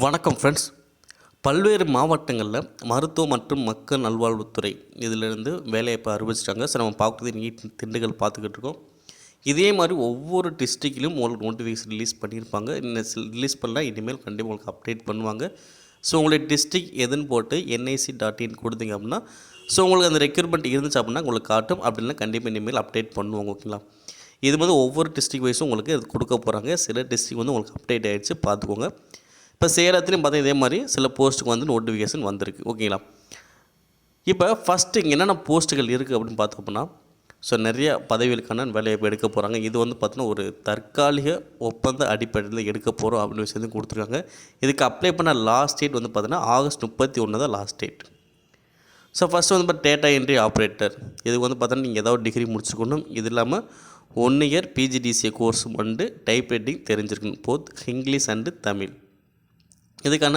வணக்கம் ஃப்ரெண்ட்ஸ் பல்வேறு மாவட்டங்களில் மருத்துவ மற்றும் மக்கள் நல்வாழ்வுத்துறை இதிலிருந்து இப்போ அறிவிச்சிட்டாங்க. ஸோ நம்ம பார்க்குறது நீட் திண்டுக்கல் பார்த்துக்கிட்டு இருக்கோம். இதே மாதிரி ஒவ்வொரு டிஸ்ட்ரிக்ட்லையும் உங்களுக்கு நோட்டிஃபிகேஷன் ரிலீஸ் பண்ணியிருப்பாங்க. இன்னும் ரிலீஸ் பண்ணால் இனிமேல் கண்டிப்பாக உங்களுக்கு அப்டேட் பண்ணுவாங்க. ஸோ உங்களுடைய டிஸ்ட்ரிக் எதுன்னு போட்டு என்ஐசி டாட் இன் கொடுத்தீங்க அப்படின்னா ஸோ உங்களுக்கு அந்த ரெக்யூர்மெண்ட் இருந்துச்சு அப்படின்னா உங்களுக்கு காட்டும். அப்படின்னா கண்டிப்பாக இனிமேல் அப்டேட் பண்ணுவாங்க ஓகேங்களா இது மாதிரி ஒவ்வொரு டிஸ்ட்ரிக் வைஸும் உங்களுக்கு அது கொடுக்க போகிறாங்க சில டிஸ்ட்ரிக் வந்து உங்களுக்கு அப்டேட் ஆகிடுச்சு பார்த்துக்கோங்க. இப்போ சேலத்துலேயும் பார்த்தா இதே மாதிரி சில போஸ்ட்டுக்கு வந்து நோட்டிஃபிகேஷன் வந்திருக்கு. ஓகேங்களா இப்போ ஃபஸ்ட்டு இங்கே என்னென்ன போஸ்ட்டுகள் இருக்குது அப்படின்னு பார்த்தோம்னா ஸோ நிறைய பதவிகளுக்கான வேலைவாய்ப்பு எடுக்க போகிறாங்க இது வந்து பார்த்தீங்கன்னா ஒரு தற்காலிக ஒப்பந்த அடிப்படையில் எடுக்க போகிறோம் அப்படின்னு விஷயத்தை கொடுத்துருக்காங்க. இதுக்கு அப்ளை பண்ண லாஸ்ட் டேட் வந்து பார்த்தீங்கன்னா ஆகஸ்ட் முப்பத்தி ஒன்று தான் லாஸ்ட் டேட் ஸோ ஃபஸ்ட்டு வந்து பார்த்தா டேட்டா என்ட்ரி ஆப்ரேட்டர் இது வந்து பார்த்தோன்னா நீங்கள் ஏதாவது டிகிரி முடிச்சுக்கணும். இது இல்லாமல் ஒன் இயர் பிஜிடிசிஏ கோர்ஸ் வந்து டைப் ரைட்டிங் தெரிஞ்சிருக்கணும். போத் இங்கிலீஷ் அண்டு தமிழ் இதுக்கான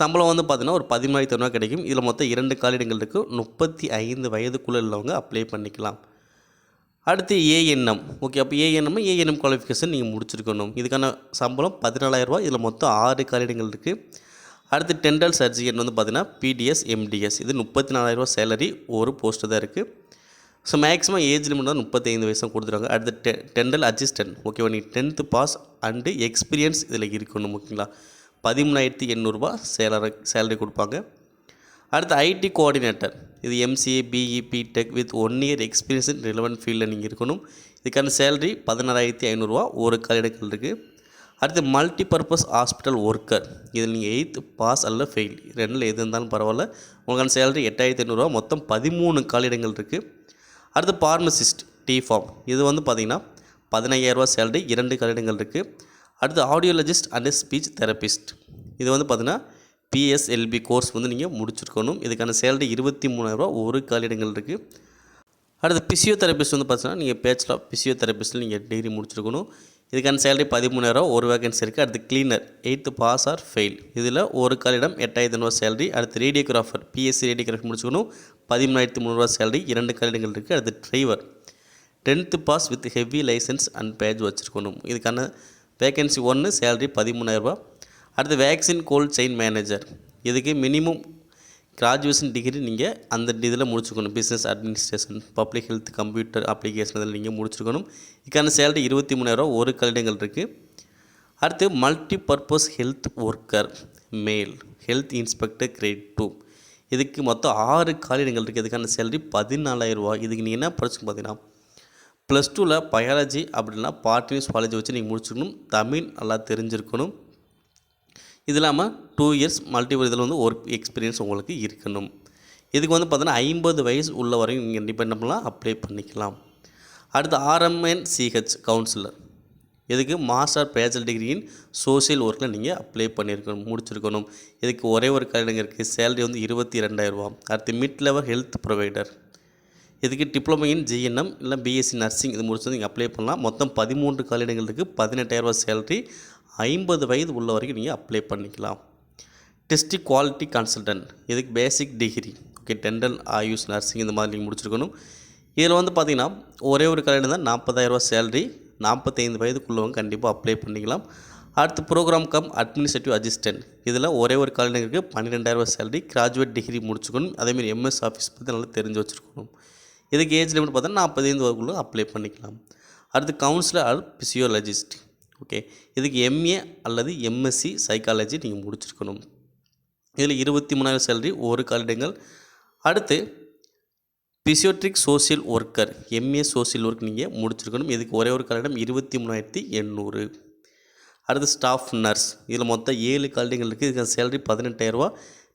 சம்பளம் வந்து பார்த்தீங்கன்னா ஒரு பதிமூணாயிரத்தி ரூபா கிடைக்கும். இதில் மொத்தம் இரண்டு காலிடங்கள் இருக்குது முப்பத்தி ஐந்து வயதுக்குள்ளே உள்ளவங்க அப்ளை பண்ணிக்கலாம். அடுத்து ஏஎன்எம் ஓகே அப்போ ஏஎன்எம் ஏஎன்எம் குவாலிஃபிகேஷன் நீங்கள் முடிச்சிருக்கணும். இதுக்கான சம்பளம் பதினாலாயிரரூபா இதில் மொத்தம் ஆறு காலிடங்கள் இருக்குது அடுத்து டென்டல் சர்ஜிகன் வந்து பார்த்திங்கன்னா பிடிஎஸ் எம்டிஎஸ் இது முப்பத்தி நாலாயிரரூபா சேலரி ஒரு போஸ்ட்டு தான் இருக்குது ஸோ மேக்ஸிமம் ஏஜ் லிமிட் தான் முப்பத்தைந்து வயசு கொடுத்துருவாங்க அடுத்து டெ டென்டல் அசிஸ்டன்ட் ஓகேவா நீ டென்த்து பாஸ் அண்டு எக்ஸ்பீரியன்ஸ் இதில் இருக்கணும். ஓகேங்களா பதிமூணாயிரத்தி எண்ணூறுரூபா சேலரி சேலரி கொடுப்பாங்க. அடுத்து ஐடி கோஆர்டினேட்டர் இது MCA BE BTech with one year experience in relevant ஃபீல்டில் நீங்கள் இருக்கணும். இதுக்கான சேலரி பதினாறாயிரத்தி ஐநூறுரூவா ஒரு காலிடங்கள் இருக்குது அடுத்து மல்டி பர்பஸ் ஹாஸ்பிட்டல் ஒர்க்கர் இதில் நீங்கள் எயித்து பாஸ் அல்ல ஃபெயில் ரெண்டில் எது இருந்தாலும் பரவாயில்ல. உங்களுக்கான சேலரி எட்டாயிரத்தி ஐநூறுரூவா மொத்தம் பதிமூணு காலிடங்கள் இருக்குது அடுத்து பார்மசிஸ்ட் டி ஃபார்ம் இது வந்து பார்த்திங்கன்னா பதினையாயிரரூவா சேலரி இரண்டு காலிடங்கள் இருக்குது அடுத்து ஆடியோலஜிஸ்ட் அண்ட் ஸ்பீச் தெரபிஸ்ட் இது வந்து பார்த்திங்கன்னா பிஎஸ்எல்பி கோர்ஸ் வந்து நீங்கள் முடிச்சிருக்கணும். இதுக்கான சேலரி இருபத்தி மூணாயிரரூவா ஒரு காலிடங்கள் இருக்குது அடுத்து பிசியோதெரபிஸ்ட் வந்து பார்த்தீங்கன்னா நீங்கள் பேச்சுலர் பிசியோதெரபிஸ்ட்டில் நீங்கள் டிகிரி முடிச்சிருக்கணும். இதுக்கான சேலரி பதிமூணாயிரம் ஒரு வேகன்சி இருக்குது அடுத்து cleaner eighth pass or fail இதில் ஒரு காலிடம் எட்டாயிரத்து ஐநூறுவா சேலரி அடுத்து ரேடியோகிராஃபர் பிஎஸ்சி ரேடியோகிராஃபி முடிச்சுக்கணும் பதிமூணாயிரத்தி முந்நூறுவா சேலரி இரண்டு காலிடங்கள் இருக்குது அடுத்து driver tenth pass with heavy licence and badge வச்சுருக்கணும். இதுக்கான வேகன்சி ஒன்று சேலரி பதிமூணாயிரரூபா அடுத்து வேக்சின் கோல்ட் செயின் மேனேஜர் இதுக்கு மினிமம் கிராஜுவேஷன் டிகிரி நீங்கள் அந்த இதில் முடிச்சுக்கணும். Business administration public health computer application இதில் நீங்கள் முடிச்சிருக்கணும் இதுக்கான சேலரி இருபத்தி மூணாயிரரூவா ஒரு கல்லிடங்கள் இருக்குது அடுத்து multi purpose health worker male health inspector grade two இதுக்கு மொத்தம் ஆறு காலிடங்கள் இருக்குது இதுக்கான சேலரி பதினாலாயிரரூவா இதுக்கு நீங்கள் என்ன படிச்சுன்னு பார்த்தீங்கன்னா ப்ளஸ் டூவில் பயாலஜி அப்படின்னா பார்ட் சுவாலஜி வச்சு நீங்கள் முடிச்சுக்கணும். தமிழ் நல்லா தெரிஞ்சிருக்கணும். இது இல்லாமல் டூ இயர்ஸ் மல்டிபிள் இதில் வந்து ஒர்க் எக்ஸ்பீரியன்ஸ் உங்களுக்கு இருக்கணும். இதுக்கு வந்து பார்த்தீங்கன்னா ஐம்பது வயசு உள்ள வரையும் நீங்கள் டிபெண்ட் பண்ணலாம்? அப்ளை பண்ணிக்கலாம். அடுத்து ஆர்எம்என் சிஹெச் கவுன்சிலர் இதுக்கு மாஸ்டர் பேச்சல் டிகிரியின் சோஷியல் ஒர்க்கில் நீங்கள் அப்ளை பண்ணியிருக்கணும் முடிச்சிருக்கணும். இதுக்கு ஒரே ஒரு கடைங்க இருக்குது சேலரி வந்து இருபத்தி ரெண்டாயிரரூபா அடுத்து மிட் லெவல் ஹெல்த் ப்ரொவைடர் இதுக்கு டிப்ளமோ இன் ஜிஎன்எம் இல்லை பிஎஸ்சி நர்சிங் இது முடிச்சது நீங்கள் அப்ளை பண்ணலாம். மொத்தம் பதிமூன்று காலிடங்கள் இருக்குது பதினெட்டாயிரரூபா சேலரி ஐம்பது வயது உள்ள வரைக்கும் நீங்கள் அப்ளை பண்ணிக்கலாம். டிஸ்ட்ரிக் குவாலிட்டி கன்சல்டன்ட் இதுக்கு basic degree okay dental AYUSH nursing இந்த மாதிரி நீங்கள் முடிச்சிருக்கணும். இதில் வந்து பார்த்தீங்கன்னா ஒரே ஒரு கல்யாணம் தான் நாற்பதாயிரரூபா சேலரி நாற்பத்தைந்து வயதுக்குள்ளவங்க கண்டிப்பாக அப்ளை பண்ணிக்கலாம். அடுத்து ப்ரோக்ராம் கம் அட்மினிஸ்ட்ரேட்டிவ் அசிஸ்டன்ட் இதில் ஒரே ஒரு காலிடங்கள் பன்னிரெண்டாயிரரூபா சேலரி கிராஜுவேட் டிகிரி முடிச்சுக்கணும். அதேமாதிரி எம்எஸ் ஆஃபீஸ் பற்றி நல்லா தெரிஞ்சு வச்சுருக்கணும். இதுக்கு ஏஜ் லிமிட் பார்த்தா நாற்பத்தைந்து வரைக்குள்ள அப்ளை பண்ணிக்கலாம். அடுத்து கவுன்சிலர் ஆர் பிசியோலஜிஸ்ட் ஓகே இதுக்கு எம்ஏ அல்லது எம்எஸ்சி சைக்காலஜி நீங்கள் முடிச்சிருக்கணும். இதில் இருபத்தி மூணாயிரம் சேலரி ஒரு காலிடங்கள். அடுத்து psychiatric social worker MA social work நீங்கள் முடிச்சிருக்கணும். இதுக்கு ஒரே ஒரு காலிடம் இருபத்தி மூணாயிரத்தி எண்ணூறு. அடுத்து ஸ்டாஃப் நர்ஸ் இதில் மொத்தம் ஏழு காலிடங்கள் இருக்குது இதுக்கு சேலரி பதினெட்டாயிரரூவா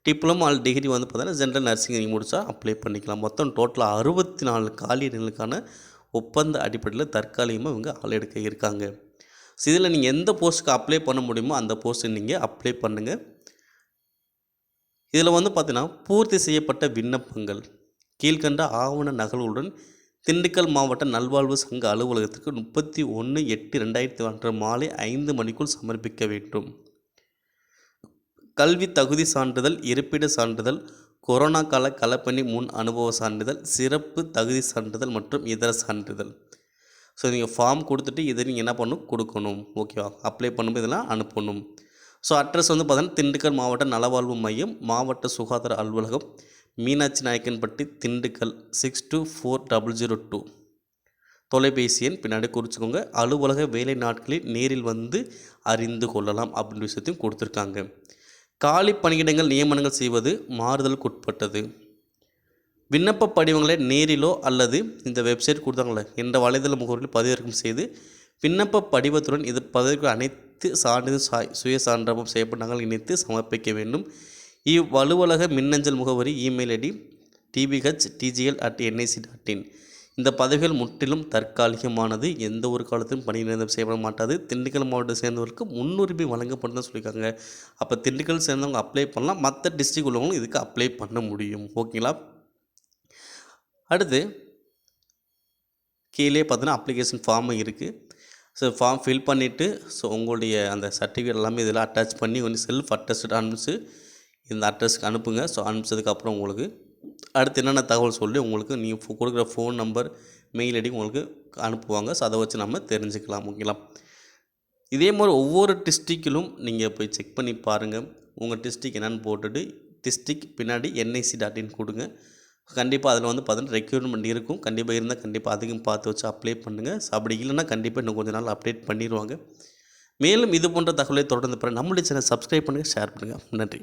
டிப்ளமோ ஆல் டிகிரி வந்து பார்த்தீங்கன்னா ஜென்ரல் நர்சிங் நீங்கள் முடித்தா அப்ளை பண்ணிக்கலாம். மொத்தம் டோட்டலாக அறுபத்தி நாலு காலியிடங்களுக்கான ஒப்பந்த அடிப்படையில் தற்காலிகமாக இவங்க ஆள் எடுக்க இருக்காங்க. ஸோ இதில் நீங்கள் எந்த போஸ்ட்டுக்கு அப்ளை பண்ண முடியுமோ அந்த போஸ்ட்டு நீங்கள் அப்ளை பண்ணுங்கள் இதில் வந்து பார்த்தீங்கன்னா பூர்த்தி செய்யப்பட்ட விண்ணப்பங்கள். கீழ்கண்ட ஆவண நகல்களுடன் திண்டுக்கல் மாவட்ட நல்வாழ்வு சங்க அலுவலகத்திற்கு முப்பத்தி ஒன்று எட்டு ரெண்டாயிரத்தி ஒன்று மாலை ஐந்து மணிக்குள் சமர்ப்பிக்க வேண்டும். கல்வி தகுதி சான்றிதழ் இருப்பிட சான்றிதழ் கொரோனா கால களப்பணி முன் அனுபவ சான்றிதழ் சிறப்பு தகுதி சான்றிதழ் மற்றும் இதர சான்றிதழ். ஸோ நீங்கள் ஃபார்ம் கொடுத்துட்டு இதை நீங்கள் என்ன பண்ணணும்? கொடுக்கணும். ஓகேவா அப்ளை பண்ணும்போது இதெல்லாம் அனுப்பணும். ஸோ அட்ரஸ் வந்து பார்த்தீங்கன்னா திண்டுக்கல் மாவட்ட நலவாழ்வு மையம் மாவட்ட சுகாதார அலுவலகம் Meenakshi Nayakkanpatti Dindigul six two four double zero two தொலைபேசி எண் பின்னாடி குறிச்சிக்கோங்க. அலுவலக வேலை நாட்களில் நேரில் வந்து அறிந்து கொள்ளலாம் அப்படின்ற விஷயத்தையும் கொடுத்துருக்காங்க. காலி பணியிடங்கள் நியமனங்கள் செய்வது மாறுதலுக்குட்பட்டது. விண்ணப்ப படிவங்களை நேரிலோ அல்லது இந்த வெப்சைட் கொடுத்தாங்களே என்ற வலைதள முகவரில் பதிவிறக்கம் செய்து விண்ணப்ப படிவத்துடன் இது பதவிக்கு அனைத்து சான்றிதழ் சாய் சுய சான்றமும் செய்யப்பட்டாங்கள் இணைத்து சமர்ப்பிக்க வேண்டும். இவ்வலுவலக மின்னஞ்சல் முகவரி email ID DPH DGL at NIC dot in இந்த பதவிகள் முற்றிலும் தற்காலிகமானது. எந்த ஒரு காலத்திலும் பணி நிரந்தரம் செய்யப்பட மாட்டாது. திண்டுக்கல் மாவட்டத்தை சேர்ந்தவருக்கு முன்னுரிமை வழங்கப்படும் சொல்லியிருக்காங்க. அப்போ திண்டுக்கல் சேர்ந்தவங்க அப்ளை பண்ணலாம். மற்ற டிஸ்ட்ரிக் உள்ளவங்களும் இதுக்கு அப்ளை பண்ண முடியும். ஓகேங்களா அடுத்து கீழே பார்த்தீங்கன்னா அப்ளிகேஷன் ஃபார்மு இருக்குது ஸோ ஃபார்ம் ஃபில் பண்ணிவிட்டு ஸோ உங்களுடைய அந்த சர்டிஃபிகேட் எல்லாமே இதெல்லாம் அட்டாச் பண்ணி கொஞ்சம் செல்ஃப் அட்டஸ்ட் அனுப்பிச்சு இந்த அட்ரஸ்க்கு அனுப்புங்க. ஸோ அனுப்பிச்சதுக்கப்புறம் உங்களுக்கு அடுத்து என்னென்ன தகவல் சொல்லி உங்களுக்கு நீங்கள் கொடுக்குற ஃபோன் நம்பர் மெயில் ஐடி உங்களுக்கு அனுப்புவாங்க. ஸோ அதை வச்சு நம்ம தெரிஞ்சுக்கலாம் ஓகேங்களா? இதே மாதிரி ஒவ்வொரு டிஸ்ட்ரிக்டிலும் நீங்கள் போய் செக் பண்ணி பாருங்கள் உங்கள் டிஸ்ட்ரிக் என்னென்னு போட்டுட்டு டிஸ்ட்ரிக் பின்னாடி என்ஐசி டாட் இன் கொடுங்க. கண்டிப்பாக அதில் வந்து பார்த்தீங்கன்னா ரெக்யூர்மெண்ட் இருக்கும். கண்டிப்பாக இருந்தால் கண்டிப்பாக அதிகம் பார்த்து வச்சு அப்ளை பண்ணுங்கள் ஸோ அப்படி இல்லைன்னா கண்டிப்பாக இன்னும் கொஞ்ச நாள் அப்டேட் பண்ணிடுவாங்க. மேலும் இது போன்ற தகவலை தொடர்ந்து பாருங்கள் நம்மளுடைய சேனல் சப்ஸ்கிரைப் பண்ணுங்கள் ஷேர் பண்ணுங்கள் நன்றி.